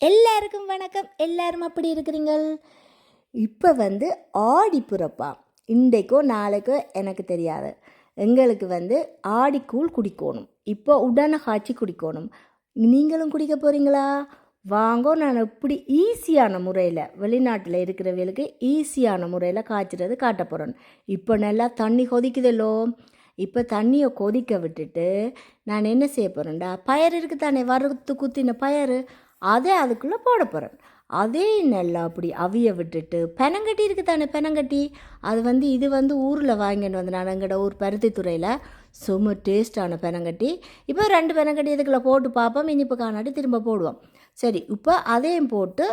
எல்லாருக்கும் வணக்கம். எல்லாரும் அப்படி இருக்கிறீங்கள்? இப்போ வந்து ஆடி புறப்பா. இன்றைக்கோ நாளைக்கோ எனக்கு தெரியாது. எங்களுக்கு வந்து ஆடிக்கூழ் குடிக்கணும். இப்போ உடனே காய்ச்சி குடிக்கணும். நீங்களும் குடிக்க போகிறீங்களா வாங்கோ நான் இப்படி ஈஸியான முறையில் வெளிநாட்டில் இருக்கிறவங்களுக்கு ஈஸியான முறையில் காய்ச்சிறது காட்ட போகிறேன் இப்போ நல்லா தண்ணி கொதிக்குதல்லோ இப்போ தண்ணியை கொதிக்க விட்டுட்டு நான் என்ன செய்ய போகிறேன்டா பயர் இருக்குது தானே வறுத்து குத்தின பயர் அதை அதுக்குள்ளே போட போகிறேன் அதே நல்லா அப்படி அவிய விட்டுட்டு பெனங்கட்டி இருக்குது தானே பெனங்கட்டி? அது வந்து இது வந்து ஊரில் வாங்கிட்டு வந்து நான் எங்களோட ஊர் பருத்தி துறையில். சும்மா டேஸ்டான பெனங்கட்டி. இப்போ ரெண்டு பெனங்கட்டி இதுக்குள்ளே போட்டு பார்ப்போம். இனிப்பு காணாட்டி திரும்ப போடுவோம். சரி இப்போ அதையும் போட்டு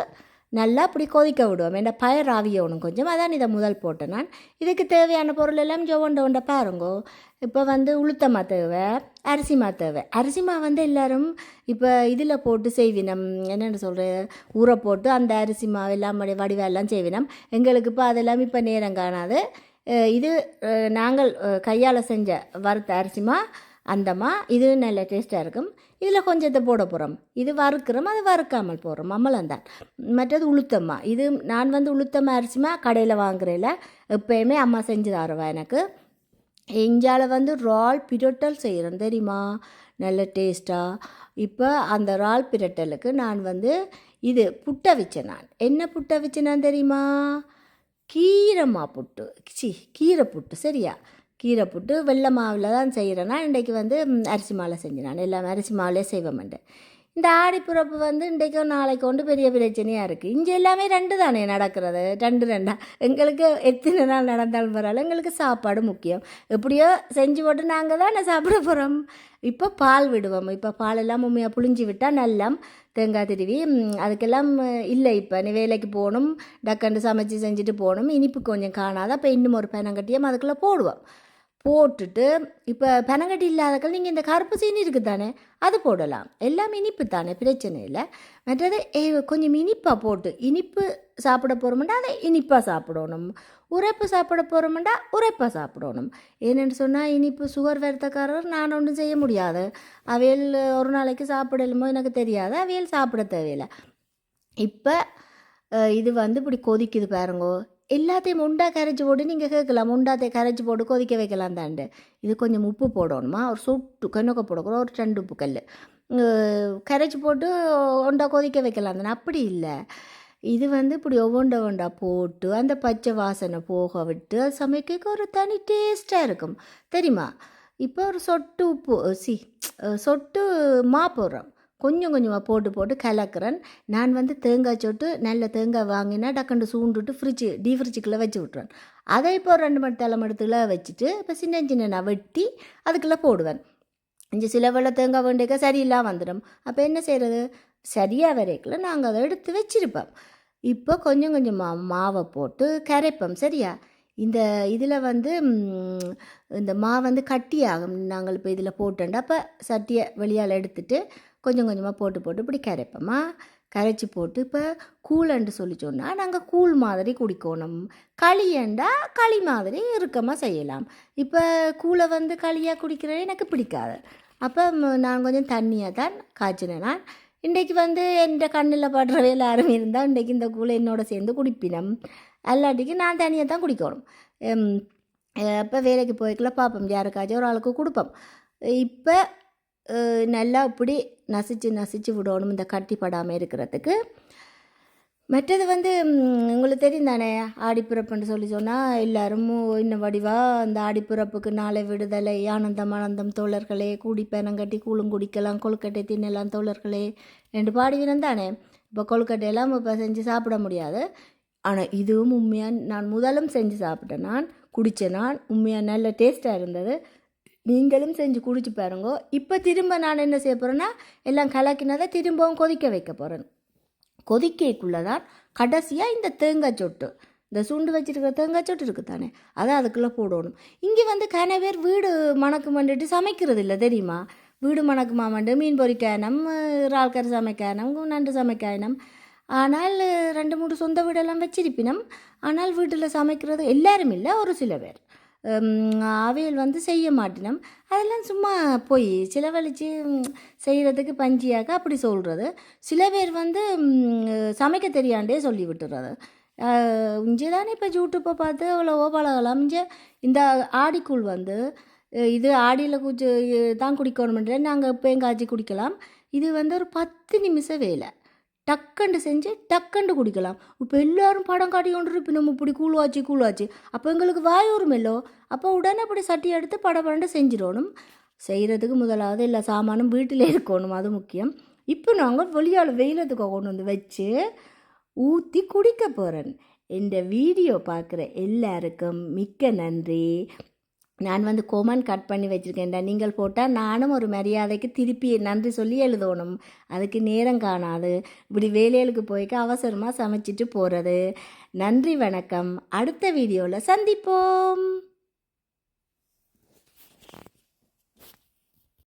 நல்லா அப்படி கொதிக்க விடுவோம். ஏன்னா பயர் ஆவியணும் கொஞ்சம். அதான் இதை முதல் போட்டேன் நான். இதுக்கு தேவையான பொருள் எல்லாம் ஜோவண்ட ஒண்ட பாருங்கோ. இப்போ வந்து உளுத்தமா தேவை அரிசிமா தேவை. அரிசிமா வந்து எல்லாரும் இப்போ இதில் போட்டு செய்வினம். என்னென்னு சொல்கிறது ஊற போட்டு அந்த அரிசி எல்லாம் வடிவெல்லாம் செய்வினம். எங்களுக்கு இப்போ அதெல்லாம் இப்போ நேரம் காணாது. இது நாங்கள் கையால் செஞ்ச வறுத்த அரிசிமா அந்தம்மா இது நல்ல டேஸ்ட்டாக இருக்கும். இதில் கொஞ்சத்தை போட போகிறோம் இது வறுக்கிறோம் அது வறுக்காமல் போடுறோம் அம்மளந்தான் மற்றது உளுத்தம்மா. இது நான் வந்து உளுத்தம்மா அரிசிமா கடையில் வாங்குறேல எப்போயுமே அம்மா செஞ்சு தருவா எனக்கு. இஞ்சால வந்து ரால் பிரட்டல் செய்கிறோம் தெரியுமா? நல்ல டேஸ்ட்டாக இப்போ அந்த ரால் பிரட்டலுக்கு நான் வந்து இது புட்டை வச்சேன் நான். என்ன புட்டை வச்சேன் தெரியுமா? கீரைமா புட்டு. சி கீரை புட்டு சரியா? கீரை போட்டு வெள்ளை மாவில் தான் செய்கிறேன்னா இன்றைக்கு வந்து அரிசி மாலை செஞ்சேன் நான் எல்லாமே அரிசி மாவிலே செய்வேன் இந்த ஆடிப்புறப்பு வந்து இன்றைக்கும் நாளைக்கு கொண்டு பெரிய பிரச்சனையாக இருக்குது இங்கே எல்லாமே ரெண்டு தானே நடக்கிறது. ரெண்டு ரெண்டா. எங்களுக்கு எத்தனை நாள் நடந்தாலும் பரவாயில்ல. எங்களுக்கு சாப்பாடு முக்கியம். எப்படியோ செஞ்சு போட்டு நாங்கள் தானே சாப்பிட போகிறோம் இப்போ பால் விடுவோம். இப்போ பால் எல்லாம் உண்மையாக புளிஞ்சு விட்டால் நல்லம். தேங்காய் திருவி அதுக்கெல்லாம் இல்லை இப்போ. நீ வேலைக்கு போகணும். டக்கண்டு சமைச்சு செஞ்சுட்டு போகணும். இனிப்பு கொஞ்சம் காணாத அப்போ இன்னும் ஒரு பெனங்கட்டியம் அதுக்குள்ளே போடுவோம். போட்டுட்டு இப்போ பனங்கட்டி இல்லாதக்கள் நீங்கள் இந்த கருப்பு சீனி இருக்குது தானே அது போடலாம். எல்லாம் இனிப்பு தானே பிரச்சனை இல்லை. மற்றது ஏ, கொஞ்சம் இனிப்பாக போட்டு இனிப்பு சாப்பிட போகிறோம்னா அதை இனிப்பாக சாப்பிடணும். உரைப்பு சாப்பிட போகிறோம்னா உரைப்பாக சாப்பிடணும். ஏன்னு சொன்னால் இனிப்பு சுகர் வரத்தக்காரர் நான் ஒன்றும் செய்ய முடியாது. அவையல் ஒரு நாளைக்கு சாப்பிடலுமோ எனக்கு தெரியாது. அவையல் சாப்பிட தேவையில்லை. இப்போ இது வந்து இப்படி கொதிக்குது பாருங்கோ. எல்லாத்தையும் உண்டா கரைச்சி போட்டு நீங்கள் கேட்கலாம். உண்டாத்தை கரைச்சி போட்டு கொதிக்க வைக்கலாம் தாண்டு இது கொஞ்சம் உப்பு போடணுமா? ஒரு சொட்டு கண்ணுக்க போடக்கூடாது. ஒரு ரெண்டு உப்பு கல் கரைச்சி போட்டு ஒண்டா கொதிக்க வைக்கலாம் தானே அப்படி இல்லை. இது வந்து இப்படி ஒவ்வொண்ட ஒண்டா போட்டு அந்த பச்சை வாசனை போக விட்டு அது சமைக்க ஒரு தனி டேஸ்ட்டாக இருக்கும். தெரியுமா? இப்போ ஒரு சொட்டு உப்பு சி சொட்டு மா போடுறோம். கொஞ்சம் கொஞ்சமாக போட்டு போட்டு கலக்கிறேன். நான் வந்து தேங்காய் சொட்டு நல்ல தேங்காய் வாங்கினா டக்குண்டு சூண்டுட்டு ஃப்ரிட்ஜு டீ ஃப்ரிட்ஜுக்குள்ளே வச்சு விட்ருவேன் அதை இப்போ ஒரு ரெண்டு மணி தலைமடத்துல வச்சுட்டு இப்போ சின்ன சின்ன நான் வெட்டி அதுக்குள்ளே போடுவேன். இஞ்சி சில வெள்ள தேங்காய் வேண்டியக்க சரியில்லாம வந்துடும். அப்போ என்ன செய்கிறது சரியாக வரைக்கல நாங்கள் அதை எடுத்து வச்சிருப்போம். இப்போ கொஞ்சம் கொஞ்சமாக மாவை போட்டு கரைப்போம். சரியா? இந்த இதில் வந்து இந்த மா வந்து கட்டியாகும். நாங்கள் இப்போ இதில் போட்டோண்டா அப்போ சட்டியை வெளியால் எடுத்துட்டு கொஞ்சம் கொஞ்சமாக போட்டு போட்டு இப்படி கரைப்போமா? கரைச்சி போட்டு இப்போ கூழன்று சொல்லி சொன்னால் நாங்கள் கூழ் மாதிரி குடிக்கணும். களியண்டா களி மாதிரி இறுக்கமாக செய்யலாம். இப்போ கூழை வந்து களியாக குடிக்கிறது எனக்கு பிடிக்காது. அப்போ நான் கொஞ்சம் தண்ணியாக தான் காய்ச்சினேன் நான். இன்றைக்கு வந்து எந்த கண்ணில் படுறவை எல்லாரும் இருந்தால் இன்றைக்கு இந்த கூழை என்னோட சேர்ந்து குடிப்பினம். அல்லாட்டிக்கு நான் தனியாக தான் குடிக்கணும். இப்போ வேலைக்கு போய்க்கல பார்ப்போம் யாருக்காச்சும் ஒரு ஆளுக்கு கொடுப்போம். இப்போ நல்லா இப்படி நசிச்சு நசிச்சு விடணும் இந்த கட்டி படாமல் இருக்கிறதுக்கு. மற்றது வந்து உங்களுக்கு தெரியும் தானே ஆடிப்பிறப்புன்னு சொல்லி சொன்னால் எல்லாரும் இன்னும் வடிவாக அந்த ஆடிப்பிறப்புக்கு நாளை விடுதலை ஆனந்தம் ஆனந்தம் தோழர்களே கூடி பெனங்கட்டி கூழும் குடிக்கலாம் கொழுக்கட்டை தின்னலாம் தோழர்களே ரெண்டு பாடுவினம் தானே இப்போ கொழுக்கட்டையெல்லாம் இப்போ செஞ்சு சாப்பிட முடியாது. ஆனால் இதுவும் உண்மையாக நான் முதலும் செஞ்சு சாப்பிட்டேன் நான் குடித்தேன் நான் உண்மையாக நல்ல டேஸ்ட்டாக இருந்தது. நீங்களும் செஞ்சு குடிச்சு பாருங்க. இப்போ திரும்ப நான் என்ன செய்ய போகிறேன்னா எல்லாம் கலக்கினதை திரும்பவும் கொதிக்க வைக்க போகிறேன் கொதிக்கைக்குள்ளே தான் கடைசியாக இந்த தேங்காய் சொட்டு. இந்த சுண்டு வச்சிருக்கிற தேங்காய் சொட்டு இருக்குது தானே அதை அதுக்குள்ளே போடணும். இங்கே வந்து கன பேர் வீடு மணக்கு மண்டுட்டு சமைக்கிறது இல்லை தெரியுமா? வீடு மணக்கு மாமண்டு மீன் பொரிக்கானம் இறால் கறி சமைக்கானம் நண்டு சமைக்கானம் ஆனால் ரெண்டு மூணு சொந்த வீடெல்லாம் வச்சிருப்பினம். ஆனால் வீட்டில் சமைக்கிறது எல்லாரும் இல்லை ஒரு சில பேர். அவியல் வந்து செய்ய மாட்டினோம். அதெல்லாம் சும்மா போய் சிலவழிச்சு செய்கிறதுக்கு பஞ்சியாக அப்படி சொல்கிறது சில பேர் வந்து சமைக்க தெரியாண்டே சொல்லி விட்டுறது. இங்கே தானே இப்போ யூடியூப்பை பார்த்து அவ்வளோவோ பழகலாம். இங்கே இந்த ஆடிக்கூழ் வந்து இது ஆடியில் குச்சி தான் குடிக்கணுமென்ற நாங்கள் எப்பயும் காய்ச்சி குடிக்கலாம். இது வந்து ஒரு பத்து நிமிஷம் வேலை. டக்குண்டு செஞ்சு டக்குண்டு குடிக்கலாம். இப்போ எல்லாரும் படம் காட்டி கொண்டு இப்போ நம்ம இப்படி கூழ்வாச்சு கூழ்வாச்சு அப்போ எங்களுக்கு வாய் இல்லோ அப்போ உடனே அப்படி சட்டி எடுத்து பட படண்டு செஞ்சிடணும். செய்கிறதுக்கு முதலாவது எல்லா சாமானும் வீட்டில் இருக்கணும் அது முக்கியம். இப்போ நாங்கள் வெளியால் வெயிலத்துக்கு கொண்டு வந்து வச்சு ஊற்றி குடிக்க போகிறேன் இந்த வீடியோ பார்க்குற எல்லாருக்கும் மிக்க நன்றி. நான் வந்து கோமன் கட் பண்ணி வச்சுருக்கேன்டா. நீங்கள் போட்டால் நானும் ஒரு மரியாதைக்கு திருப்பி நன்றி சொல்லி எழுதணும். அதுக்கு நேரம் காணாது. இப்படி வேலைகளுக்கு போய்க்க அவசரமாக சமைச்சிட்டு போகிறது நன்றி வணக்கம். அடுத்த வீடியோவில் சந்திப்போம்.